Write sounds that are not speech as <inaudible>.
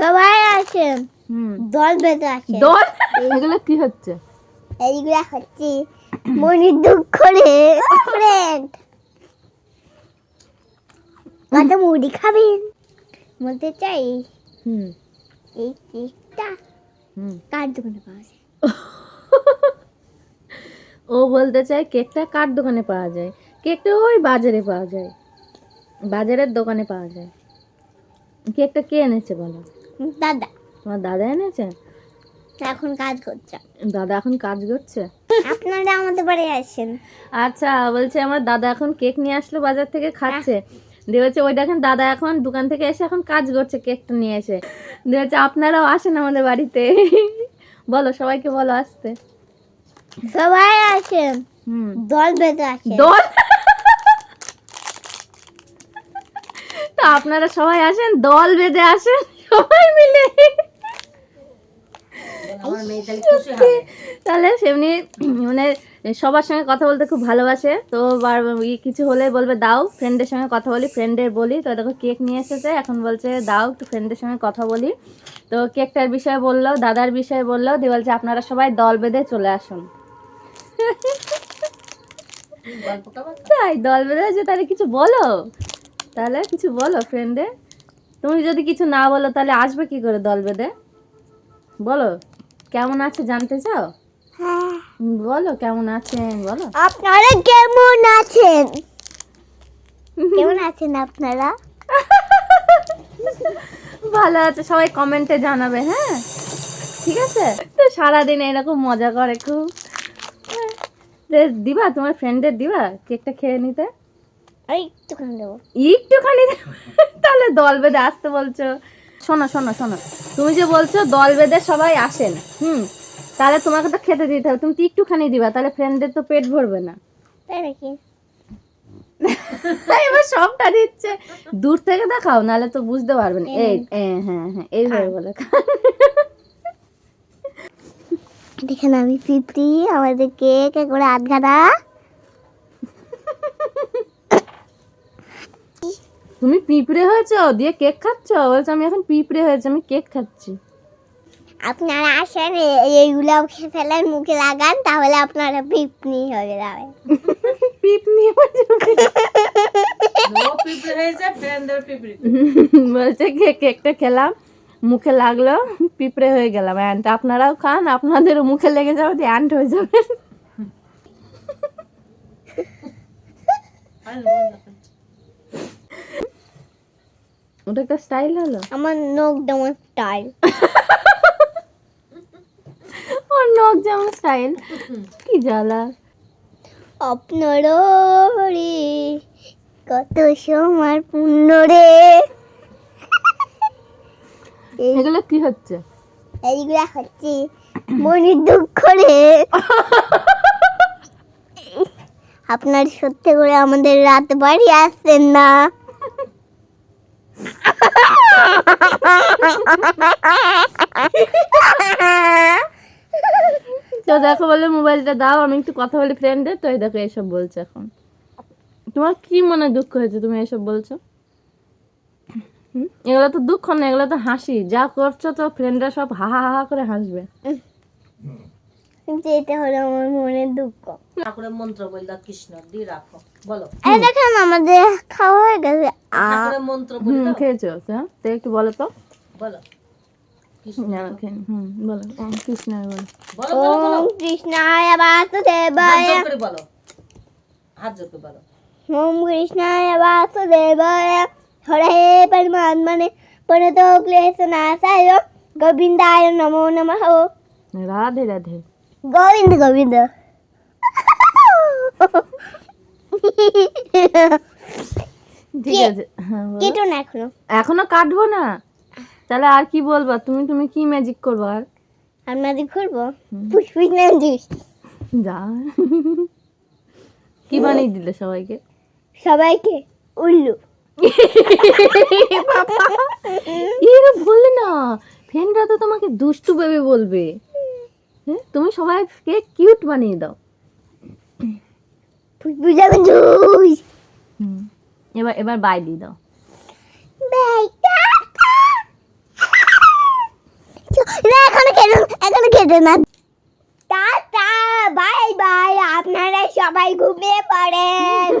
সবাই হুম। দল বেঁধে আছে দোল? এগুলো কি হচ্ছে? এইগুলা হচ্ছে মনির দুঃখ রে। ফ্রেন্ড কত মুড়ি খাবেন। বলতে চাই হুম। এই কেকটা হুম। কার দোকানে পাওয়া যায়? ও বলতে চায় কেকটা কার দোকানে পাওয়া যায়? কেকটা ওই বাজারে পাওয়া যায়। বাজারের দোকানে পাওয়া যায়। কেকটা কে এনেছে বলো? দাদা। তোমার দাদা এনেছে? এখন কাজ করছে। দাদা এখন কাজ করছে? আপনারা আমাদের বাড়ি আসেন। আচ্ছা বলছে আমার দাদা এখন কেক নিয়ে আসলো বাজার থেকে খাচ্ছে। দিয়ে হচ্ছে ওই দেখেন দাদা এখন দোকান থেকে এসে এখন কাজ করছে কেকটা নিয়ে এসে। দিয়ে হচ্ছে আপনারাও আসেন আমাদের বাড়িতে। বলো সবাইকে বলো আসতে। সবাই আসেন। হুম। দল বেঁধে আছে দোল? তো আপনারা সবাই আসেন দল বেঁধে আসেন। সবাই মিলে। তাহলে সেমনি মানে সবার সঙ্গে কথা বলতে খুব ভালোবাসে। তো কিছু হলে বলবে দাও ফ্রেন্ডের সঙ্গে কথা বলি ফ্রেন্ডের বলি। তো দেখো কেক নিয়ে এসেছে। এখন বলছে দাও একটু ফ্রেন্ডের সঙ্গে কথা বলি। তো কেকটার বিষয়ে বলল দাদার বিষয়ে বলল দিয়ে বলছে আপনারা সবাই দল বেঁধে চলে আসুন। তাই দল বেঁধে আছে তাহলে কিছু বলো? তাহলে কিছু বলো ফ্রেন্ডে তুমি যদি কিছু না বলো তাহলে আসবে কি করে দল বেঁধে? বলো কেমন আছে জানতে চাও? হ্যাঁ। বলো কেমন আছেন? বলো। আপনারা কেমন আছেন? কেমন আছেন আপনারা? ভালো আছে সবাই কমেন্টে জানাবে হ্যাঁ? ঠিক আছে? তো সারাদিন এরকম মজা করে খুব। দিবা তোমার ফ্রেন্ডের দিবা কেকটা খেয়ে নিতে? একটুখানি দেবো। একটুখানি <laughs> তাহলে দল বেঁধে আসতে বলছো। শোনো শোনো শোনো। তুমি যে বলছো দল বেঁধে সবাই আসেন হুম? তাহলে তোমাকে তো খেতে দিতে হবে। তুমি তো একটুখানি দিবা তাহলে ফ্রেন্ডদের তো পেট ভরবে না। তাই নাকি? <laughs> এবার সবটা দিচ্ছে। দূর থেকে দেখাও নাহলে তো বুঝতে পারবে না। এই হ্যাঁ হ্যাঁ এইভাবে বলে। দেখেন আমি পিপড়ি আমাদের কেক করে আধ ঘাটা <laughs> তুমি পিঁপড়ে হয়েছো? দিয়ে কেক খাচ্ছ? বলছো আমি এখন পিঁপড়ে হয়েছে আমি কেক খাচ্ছি। আপনারা আসেন এইগুলো খেয়ে ফেলেন মুখে লাগান তাহলে আপনারা পিপনি হয়ে <laughs> যাবে। পিপনি <laughs> বলছে কেকটা খেলাম মুখে লাগল পিঁপড়ে হয়ে গেলাম। অ্যান্ট আপনারাও খান আপনাদেরও মুখে লেগে যাবে দিয়ে অ্যান্ট হয়ে যাবে <laughs> ওটা একটা স্টাইল হলো? আমার নখ যেমন স্টাইল ওর নখ যেমন স্টাইল কি জ্বালা? আপনারও রে কত সময় পূর্ণ রে। এগুলো কি হচ্ছে? এইগুলা হচ্ছে মনির দুঃখ রে। <laughs> আপনার সত্যি করে আমাদের রাত বাড়ি আসছেন না। তো দেখো বলে মোবাইলটা দাও আমি একটু কথা বলি ফ্রেন্ডের তো এই দেখো এসব বলছে এখন। তোমার কি মনে দুঃখ হয়েছে তুমি এসব বলছো? এগুলো তো দুঃখ না এগুলো তো হাসি। যা করছ তো ফ্রেন্ডরা সব হা হা হা করে হাসবে। এটা হলো আমার মনের দুঃখ। ঠাকুরের মন্ত্র বললা কৃষ্ণ দিয়ে রাখো। বলো। এই দেখেন আমাদের খাওয়া হয়ে গেছে। আ, ঠাকুরের মন্ত্র বলে দাও খেয়েছো হ্যাঁ তো একটু বলো তো। বলো। না, খেয়ে- হুম বলো। ওম কৃষ্ণ বলো। বলো বলো বলো। ওম কৃষ্ণায় বাসুদেবায়। হাত জোর করে বলো। হাত জোর করে বলো। ওম কৃষ্ণায় বাসুদেবায়। হরে পরমাত্মনে প্রণত ক্লেশনাশায় গোবিন্দায় নমো নমঃ। রাধে রাধে। গোবিন্দ গোবিন্দ। <laughs> ঠিক আছে হ্যাঁ। কেটো না এখনও। এখনও কাটবো না? তাহলে আর কি বলবা? তুমি তুমি কি ম্যাজিক করব আর। ফুসফুস নাম যা। কি বানিয়ে দিলে সবাইকে? সবাইকে উল্লু। এরা বললে না। ফ্রেন্ডরা তো তোমাকে দুষ্টু ভেবে বলবে। হ্যাঁ তুমি সবাইকে কিউট বানিয়ে দাও। হুম। এবার এবার বাই দিয়ে দাও। এখনও খেতে এখনও খেতে টাটা বাই বাই আপনারা সবাই ঘুমিয়ে পড়েন।